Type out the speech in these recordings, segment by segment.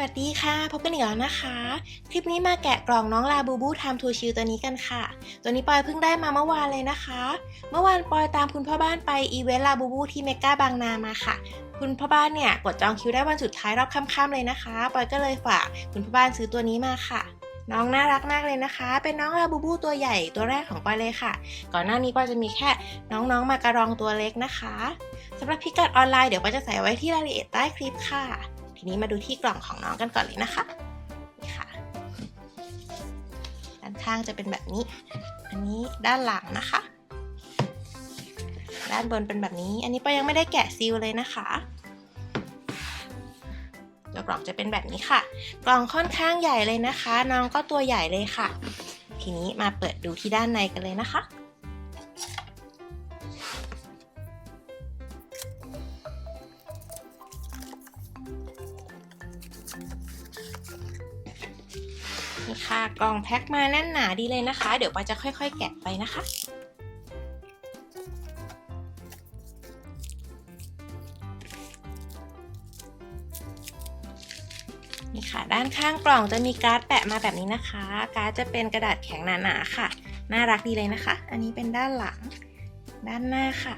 สวัสดีค่ะ พบกันอีกแล้วนะคะ คลิปนี้มาแกะกล่องน้องลาบูบูทำทูชิลตัวนี้กันค่ะ ตัวนี้ปอยเพิ่งได้มาเมื่อวานเลยนะคะ เมื่อวานปอยตามคุณพ่อบ้านไปอีเวนต์ลาบูบูที่เมกาบางนามาค่ะ คุณพ่อบ้านเนี่ยกดจองคิวได้วันสุดท้ายรอบค่ำๆเลยนะคะปอยก็เลยฝากคุณพ่อบ้านซื้อตัวนี้มาค่ะ น้องน่ารักมากเลยนะคะ เป็นน้องลาบูบูตัวใหญ่ตัวแรกของปอยเลยค่ะ ก่อนหน้านี้ปอยจะมีแค่น้องๆมากระรองตัวเล็กนะคะสำหรับพิกัดออนไลน์เดี๋ยวปอยจะใส่ไว้ที่รายละเอียดใต้คลิปค่ะ ทีนี้มาดูที่กล่องของน้องกันก่อนเลยนะคะนี่ค่ะด้านข้างจะเป็นแบบนี้ อันนี้ด้านหลังนะคะด้านบนเป็นแบบนี้ อันนี้ปอยยังไม่ได้แกะซีลเลยนะคะ กล่องจะเป็นแบบนี้ค่ะ กล่องค่อนข้างใหญ่เลยนะคะ น้องก็ตัวใหญ่เลยค่ะ ทีนี้มาเปิดดูที่ด้านในกันเลยนะคะ นี่ค่ะกล่องแพ็คมาแน่นหนาดีเลยนะคะ เดี๋ยวปอยจะค่อย ๆ แกะไปนะคะ นี่ค่ะ ด้านข้างกล่องจะมีการ์ดแปะมาแบบนี้นะคะ การ์ดจะเป็นกระดาษแข็งหนาๆค่ะ น่ารักดีเลยนะคะ อันนี้เป็นด้านหลัง ด้านหน้าค่ะ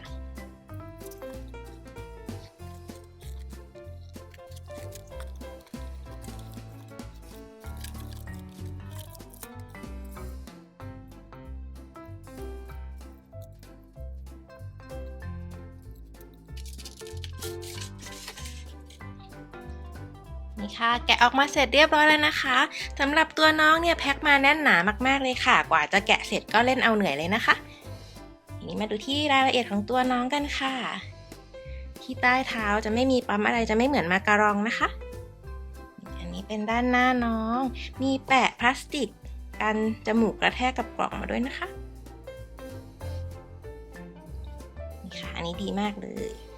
นี่ค่ะ แกะออกมาเสร็จเรียบร้อยแล้วนะคะสำหรับตัวน้องเนี่ยแพ็คมาแน่นหนามากๆเลยค่ะ กว่าจะแกะเสร็จก็เล่นเอาเหนื่อยเลยนะคะทีนี้มาดูที่รายละเอียดของตัวน้องกันค่ะ ที่ใต้เท้าจะไม่มีปั๊มอะไรจะไม่เหมือนมาการองนะคะ อันนี้เป็นด้านหน้าน้อง มีแปะพลาสติกกันจมูกกระแทกกับกล่องมาด้วยนะคะนี่ค่ะอันนี้ดีมากเลย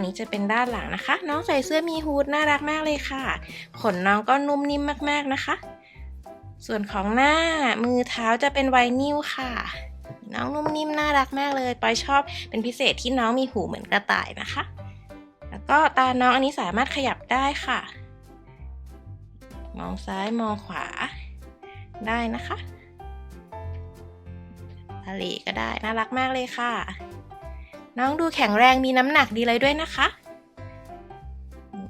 นนี้จะเป็นด้านหลังนะคะ น้องใส่เสื้อมีฮูดน่ารักมากเลยค่ะ ขนน้องก็นุ่มนิ่มมากๆนะคะ ส่วนของหน้ามือเท้าจะเป็นไวนิลค่ะ น้องนุ่มนิ่มน่ารักมากเลยปอยชอบเป็นพิเศษที่น้องมีหูเหมือนกระต่ายนะคะ แล้วก็ตาน้องอันนี้สามารถขยับได้ค่ะ มองซ้ายมองขวาได้นะคะทะเลก็ได้น่ารักมากเลยค่ะ น้องดูแข็งแรงมีน้ำหนักดีเลยด้วยนะคะ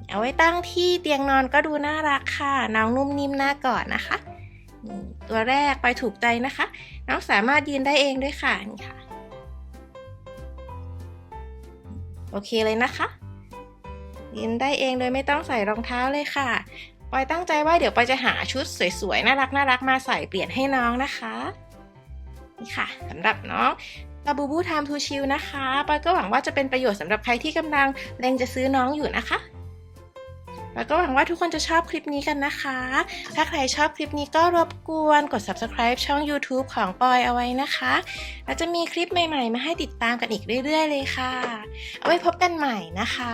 เอาไว้ตั้งที่เตียงนอนก็ดูน่ารักค่ะ น้องนุ่มนิ่มน่ากอดนะคะ ตัวแรกไปถูกใจนะคะ น้องสามารถยืนได้เองด้วยค่ะนี่ค่ะ โอเคเลยนะคะยืนได้เองโดยไม่ต้องใส่รองเท้าเลยค่ะปอยตั้งใจว่าเดี๋ยวปอยจะหาชุดสวยๆ น่ารักน่ารักมาใส่เปลี่ยนให้น้องนะคะ นี่ค่ะสำหรับน้อง ตาบูบูไทม์ทูชิลนะคะปอยก็หวังว่าจะเป็นประโยชน์สำหรับใครที่กำลังเล็งจะซื้อน้องอยู่นะคะปอยก็หวังว่าทุกคนจะชอบคลิปนี้กันนะคะ ถ้าใครชอบคลิปนี้ก็รบกวนกด subscribe ช่อง YouTube ของปอยเอาไว้นะคะ แล้วจะมีคลิปใหม่ๆ มาให้ติดตามกันอีกเรื่อยๆ เลยค่ะ เอาไว้พบกันใหม่นะคะ